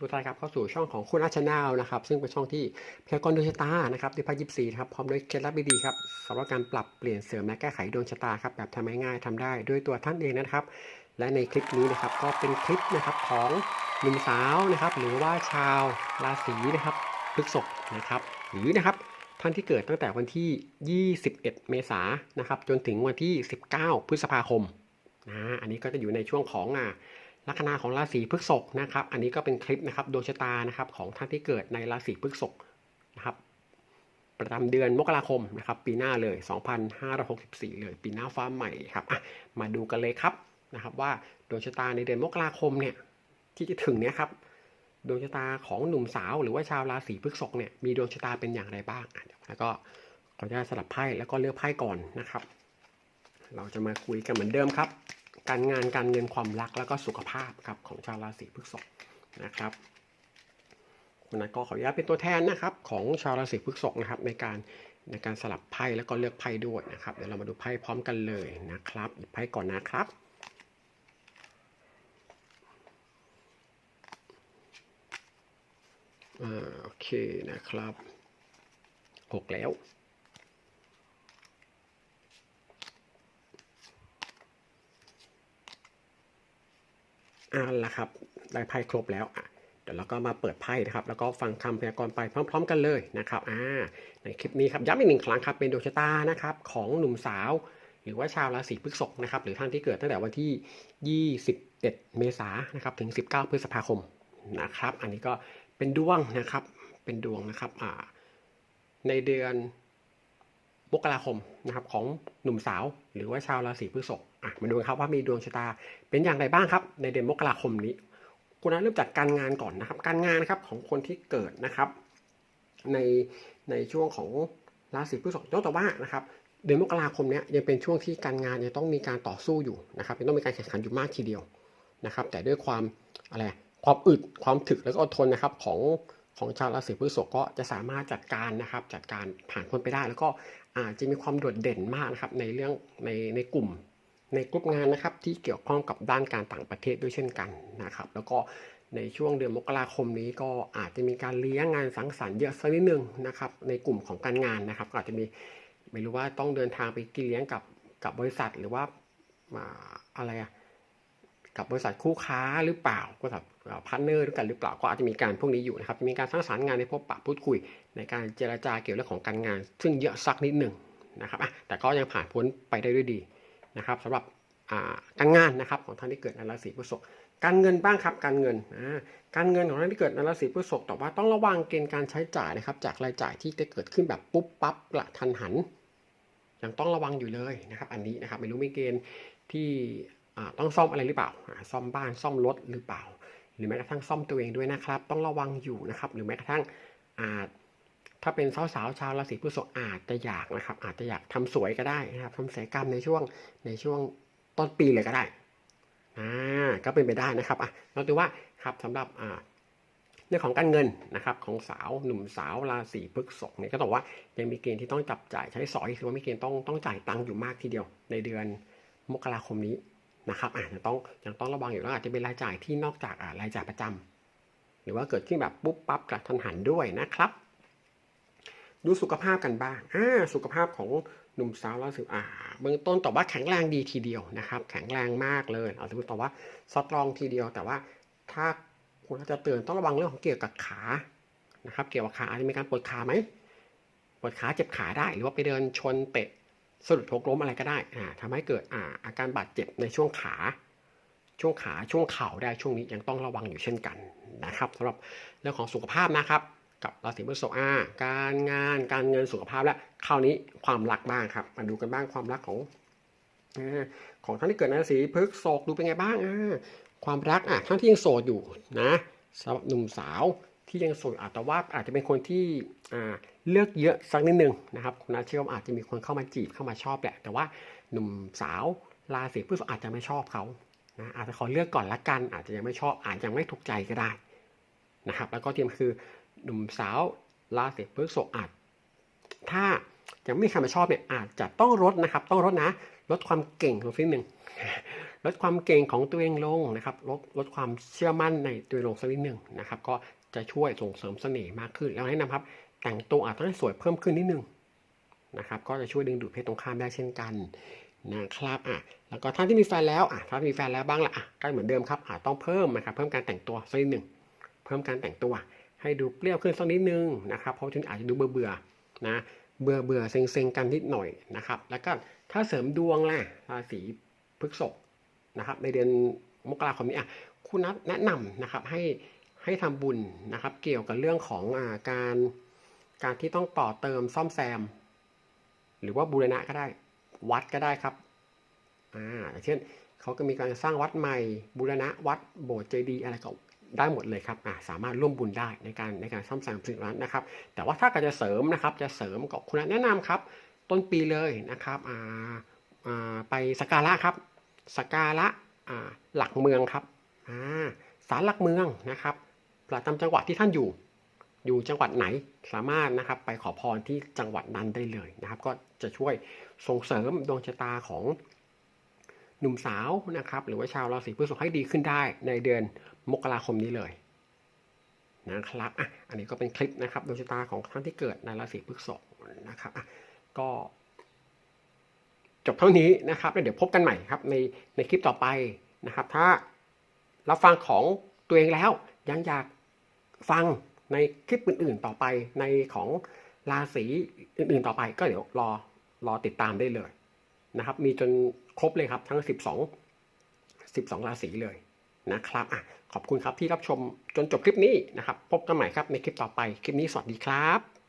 ทุกท่านครับเข้าสู่ช่องของคุณอาชนาลนะครับ ซึ่งเป็นช่องที่พยากรณ์ดวงชะตานะครับด้วยพายิปซีครับพร้อมด้วยเคล็ดลับดีๆครับสำหรับการปรับเปลี่ยนเสริมและแก้ไขดวงชะตาครับแบบทำง่ายๆทำได้ด้วยตัวท่านเองนะครับ และในคลิปนี้นะครับก็เป็นคลิปนะครับของหนุ่มสาวนะครับ หรือว่าชาวราศีนะครับพฤษภนะครับ หรือนะครับท่านที่เกิดตั้งแต่วันที่ 21 เมษายนนะครับ จนถึงวันที่ 19 พฤษภาคมนะอันนี้ก็จะอยู่ในช่วงของอ่า ลัคนาของราศีพฤษภนะครับ อันนี้ก็เป็นคลิปนะครับดวงชะตานะครับของท่านที่เกิดในราศีพฤษภนะครับ ประจำเดือนมกราคมนะครับ ปีหน้าเลย 2564 เลย ปีหน้าฟ้าใหม่ครับมาดูกันเลยครับนะครับ ว่าดวงชะตาในเดือนมกราคมเนี่ยที่จะถึงเนี้ยครับดวงชะตาของหนุ่มสาวหรือว่าชาวราศีพฤษภเนี่ยมีดวงชะตาเป็นอย่างไรบ้างแล้วก็ขออนุญาตสลับไพ่แล้วก็เลือกไพ่ก่อนนะครับ เราจะมาคุยกันเหมือนเดิมครับ การงานการเงินความรักแล้วก็สุขภาพครับของชาวราศีพฤษภนะครับคุณนัทก็ขออนุญาตเป็นตัวแทนนะครับ ของชาวราศีพฤษภนะครับ ในการในการสลับไพ่แล้วก็เลือกไพ่ด้วยนะครับ เดี๋ยวเรามาดูไพ่พร้อมกันเลยนะครับหยิบไพ่ก่อนนะครับอ่าโอเคนะครับหกแล้ว อ่าละครับ ได้ไพ่ครบแล้วอะเดี๋ยวเราก็มาเปิดไพ่นะครับ แล้วก็ฟังคำพยากรณ์ไปพร้อม ๆ กันเลยนะครับอ่าในคลิปนี้ครับย้ำอีกหนึ่งครั้งครับเป็นดวงชะตานะครับของหนุ่มสาว หรือว่าชาวราศีพฤษภนะครับ หรือท่านที่เกิดตั้งแต่วันที่ 21 เมษายนนะครับถึง 19 พฤษภาคมนะครับ อันนี้ก็เป็นดวงนะครับเป็นดวงนะครับอ่าในเดือนมกราคมนะครับของหนุ่มสาว หรือว่าชาวราศีพฤษภ มาดูกันครับว่ามีดวงชะตาเป็นอย่างไรบ้างครับ ในเดือนมกราคมนี้ คุณนัทเริ่มจากการงานก่อนนะครับ การงานนะครับของคนที่เกิดนะครับ ในในช่วงของราศีพฤษภยกต่ว่านะครับเดือนมกราคมเนี้ยยังเป็นช่วงที่การงานยังต้องมีการต่อสู้อยู่นะครับยังต้องมีการแข่งขันอยู่มากทีเดียวนะครับ แต่ด้วยความอะไรความอึดความถึกแล้วก็อดทนนะครับของของชาวราศีพฤษภก็จะสามารถจัดการนะครับ จัดการผ่านพ้นไปได้ แล้วก็อาจจะมีความโดดเด่นมากนะครับในเรื่องในในกลุ่ม ในกลุ่มงานนะครับที่เกี่ยวข้องกับด้านการต่างประเทศด้วยเช่นกันนะครับ แล้วก็ในช่วงเดือนมกราคมนี้ก็อาจจะมีการเลี้ยงงานสังสรรค์เยอะสักนิดนึงนะครับในกลุ่มของการงานนะครับ ก็อาจจะมีไม่รู้ว่าต้องเดินทางไปกินเลี้ยงกับกับบริษัทหรือว่าอ่าอะไรอะกับบริษัทคู่ค้าหรือเปล่าบริษัทพาร์ทเนอร์ด้วยกันหรือเปล่าก็อาจจะมีการพวกนี้อยู่นะครับจะมีการสร้างสรรค์งานในพบปะพูดคุย ในการเจรจาเกี่ยวเรื่องของการงาน ซึ่งเยอะสักนิดหนึ่งนะครับแต่ก็ยังผ่านพ้นไปได้ด้วยดี นะครับสำหรับการงานนะครับของท่านที่เกิดในราศีพฤษภการเงินบ้างครับการเงินการเงินของท่านที่เกิดในราศีพฤษภแต่ว่าต้องระวังเกณฑ์การใช้จ่ายนะครับจากรายจ่ายที่จะเกิดขึ้นแบบปุ๊บปั๊บกระทันหันยังต้องระวังอยู่เลยนะครับ อันนี้นะครับไม่รู้มีเกณฑ์ที่ต้องซ่อมอะไรหรือเปล่าอ่าซ่อมบ้านซ่อมรถหรือเปล่า หรือแม้กระทั่งซ่อมตัวเองด้วยนะครับ ต้องระวังอยู่นะครับ หรือแม้กระทั่งอาจ ถ้าเป็นสาวๆชาวราศีพฤษภอาจจะอยากนะครับ อาจจะอยากทำสวยก็ได้นะครับทำศัลยกรรมในช่วงในช่วงต้นปีเลยก็ได้อ่าก็เป็นไปได้นะครับอะเราดูว่าครับสำหรับอ่าเรื่องของการเงินนะครับของสาวหนุ่มสาวราศีพฤษภเนี่ยก็ต้องว่ายังมีเกณฑ์ที่ต้องจับจ่ายใช้สอยหรือว่ามีเกณฑ์ต้องต้องจ่ายตังค์อยู่มากทีเดียว ในเดือนมกราคมนี้นะครับอาจจะต้องยังต้องระวังอยู่แล้วอาจจะเป็นรายจ่ายที่นอกจากอ่ารายจ่ายประจำหรือว่าเกิดขึ้นแบบปุ๊บปั๊บกระทันหันด้วยนะครับ ดูสุขภาพกันบ้างอ่าสุขภาพของหนุ่มสาวราศีอ่าเบื้องต้นตอบว่าแข็งแรงดีทีเดียวนะครับ แข็งแรงมากเลยเอาถือตอบว่าสตรองทีเดียว แต่ว่าถ้าคุณจะเตือนต้องระวังเรื่องของเกี่ยวกับขานะครับ เกี่ยวกับขาอาจจะมีการปวดขาไหมปวดขาเจ็บขาได้ หรือว่าไปเดินชนเตะสะดุดหกล้มอะไรก็ได้อ่าทำให้เกิดอ่าอาการบาดเจ็บในช่วงขา ช่วงขาช่วงเข่าได้ช่วงนี้ยังต้องระวังอยู่เช่นกันนะครับสำหรับเรื่องของสุขภาพนะครับ กับราศีพฤษภอ่าการงานการเงินสุขภาพและคราวนี้ความรักบ้างครับ มาดูกันบ้างความรักของอของท่านที่เกิดในราศีพฤษภดูเป็นไงบ้างอ่าความรักอะท่านที่ยังโสดอยู่นะสำหรับหนุ่มสาวที่ยังโสดอาจจะว่าอาจจะเป็นคนที่อ่าเลือกเยอะสักนิดนึงนะครับคุณอาเชื่อว่าอาจจะมีคนเข้ามาจีบเข้ามาชอบแหละแต่ว่าหนุ่มสาวราศีพฤษภอาจจะไม่ชอบเขานะอาจจะขอเลือกก่อนละกัน อาจจะยังไม่ชอบอาจจะยังไม่ถูกใจก็ได้นะครับ แล้วก็ทียมคือ หนุ่มสาวราศีพฤษภอาจถ้ายังไม่มีใครมาชอบเนี่ยอาจจะต้องลดนะครับ ต้องลดนะ ลดความเก่งลงนิดนึงลดความเก่งของตัวเองลงนะครับ ลดลดความเชื่อมั่นในตัวเองลงสักนิดหนึ่งนะครับ ก็จะช่วยส่งเสริมเสน่ห์มากขึ้น แล้วแนะนำครับ แต่งตัวอาจจะให้สวยเพิ่มขึ้นนิดนึงนะครับ ก็จะช่วยดึงดูดเพศตรงข้ามได้เช่นกันนะครับอะแล้วก็ท่านที่มีแฟนแล้วอะถ้ามีแฟนแล้วบ้างละอะก็เหมือนเดิมครับอาจต้องเพิ่มนะครับ เพิ่มการแต่งตัวสักนิดหนึ่งเพิ่มการแต่งตัว ให้ดูเปรี้ยวขึ้นสักนิดนึงนะครับ เพราะจนอาจจะดูเบื่อเบื่อๆนะเบื่อเบื่อเซ็งเซ็งๆกันนิดหน่อยนะครับ แล้วก็ถ้าเสริมดวงล่ะราศีพฤษภนะครับ ในเดือนมกราคมนี้อะคุณนัทแนะนำนะครับให้ให้ทำบุญนะครับ เกี่ยวกับเรื่องของอาการการที่ต้องต่อเติมซ่อมแซม หรือว่าบูรณะก็ได้วัดก็ได้ครับอ่าเช่นเขาก็มีการสร้างวัดใหม่บูรณะวัดโบสถ์เจดีย์อะไรก็ ได้หมดเลยครับสามารถร่วมบุญได้ในการในการซ่อมแซมสิ่งนั้นนะครับ แต่ว่าถ้าเกิดจะเสริมนะครับจะเสริมก็คุณแนะนำครับ ต้นปีเลยนะครับไปสักการะครับสักการะหลักเมืองครับศาลหลักเมืองนะครับประจำจังหวัดที่ท่านอยู่ อยู่จังหวัดไหนสามารถนะครับไปขอพรที่จังหวัดนั้นได้เลยนะครับ ก็จะช่วยส่งเสริมดวงชะตาของ หนุ่มสาวนะครับหรือว่าชาวราศีพฤษภให้ดีขึ้นได้ในเดือนมกราคมนี้เลยนะครับอะอันนี้ก็เป็นคลิปนะครับดวงชะตาของท่านที่เกิดในราศีพฤษภนะครับอะก็จบเท่านี้นะครับแล้วเดี๋ยวพบกันใหม่ครับในในคลิปต่อไปนะครับ ถ้ารับฟังของตัวเองแล้วยังอยากฟังในคลิปอื่น ๆ ต่อไปในของราศีอื่น ๆ ต่อไป ก็เดี๋ยวรอรอติดตามได้เลย นะครับ มีจนครบเลยครับทั้ง 12 12 ราศีเลยนะครับอะขอบคุณครับที่รับชมจนจบคลิปนี้นะครับ พบกันใหม่ครับในคลิปต่อไป คลิปนี้สวัสดีครับ